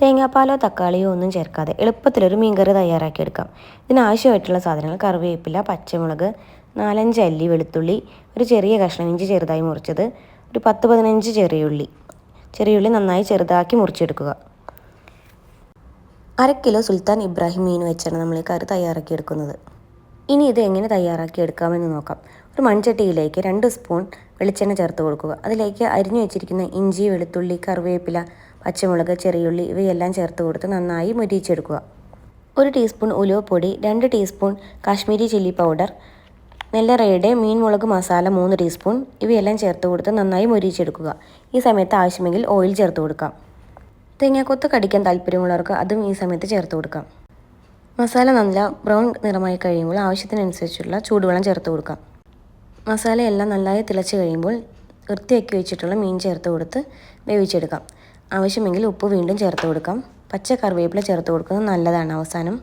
തേങ്ങാപ്പാലോ തക്കാളിയോ ഒന്നും ചേർക്കാതെ എളുപ്പത്തിലൊരു മീൻകറി തയ്യാറാക്കിയെടുക്കാം. ഇതിനാവശ്യമായിട്ടുള്ള സാധനങ്ങൾ കറിവേപ്പില പച്ചമുളക് നാലഞ്ച് അല്ലി വെളുത്തുള്ളി ഒരു ചെറിയ കഷ്ണം ഇഞ്ചി ചെറുതായി മുറിച്ചത് ഒരു പത്ത് പതിനഞ്ച് ചെറിയുള്ളി ചെറിയുള്ളി നന്നായി ചെറുതാക്കി മുറിച്ചെടുക്കുക. അര കിലോ സുൽത്താൻ ഇബ്രാഹിം മീൻ വെച്ചാണ് നമ്മൾ ഈ കറി തയ്യാറാക്കിയെടുക്കുന്നത്. ഇനി ഇത് എങ്ങനെ തയ്യാറാക്കിയെടുക്കാമെന്ന് നോക്കാം. ഒരു മൺചട്ടിയിലേക്ക് രണ്ട് സ്പൂൺ വെളിച്ചെണ്ണ ചേർത്ത് കൊടുക്കുക. അതിലേക്ക് അരിഞ്ഞു വെച്ചിരിക്കുന്ന ഇഞ്ചി വെളുത്തുള്ളി കറിവേപ്പില പച്ചമുളക് ചെറിയുള്ളി ഇവയെല്ലാം ചേർത്ത് കൊടുത്ത് നന്നായി മുരിയിച്ചെടുക്കുക. ഒരു ടീസ്പൂൺ ഉലുവപ്പൊടി രണ്ട് ടീസ്പൂൺ കാശ്മീരി ചില്ലി പൗഡർ നെല്ലറയുടെ മീൻ മുളക് മസാല മൂന്ന് ടീസ്പൂൺ ഇവയെല്ലാം ചേർത്ത് കൊടുത്ത് നന്നായി മുരിയിച്ചെടുക്കുക. ഈ സമയത്ത് ആവശ്യമെങ്കിൽ ഓയിൽ ചേർത്ത് കൊടുക്കാം. തേങ്ങാക്കൊത്ത് കടിക്കാൻ താല്പര്യമുള്ളവർക്ക് അതും ഈ സമയത്ത് ചേർത്ത് കൊടുക്കാം. മസാല നല്ല ബ്രൗൺ നിറമായി കഴിയുമ്പോൾ ആവശ്യത്തിനനുസരിച്ചുള്ള ചൂടുവെള്ളം ചേർത്ത് കൊടുക്കാം. മസാലയെല്ലാം നന്നായി തിളച്ച് കഴിയുമ്പോൾ വൃത്തിയാക്കി വെച്ചിട്ടുള്ള മീൻ ചേർത്ത് കൊടുത്ത് വേവിച്ചെടുക്കാം. ആവശ്യമെങ്കിൽ ഉപ്പ് വീണ്ടും ചേർത്ത് കൊടുക്കാം. പച്ച കറിവേപ്പില ചേർത്ത് കൊടുക്കുന്നത് നല്ലതാണ് അവസാനം.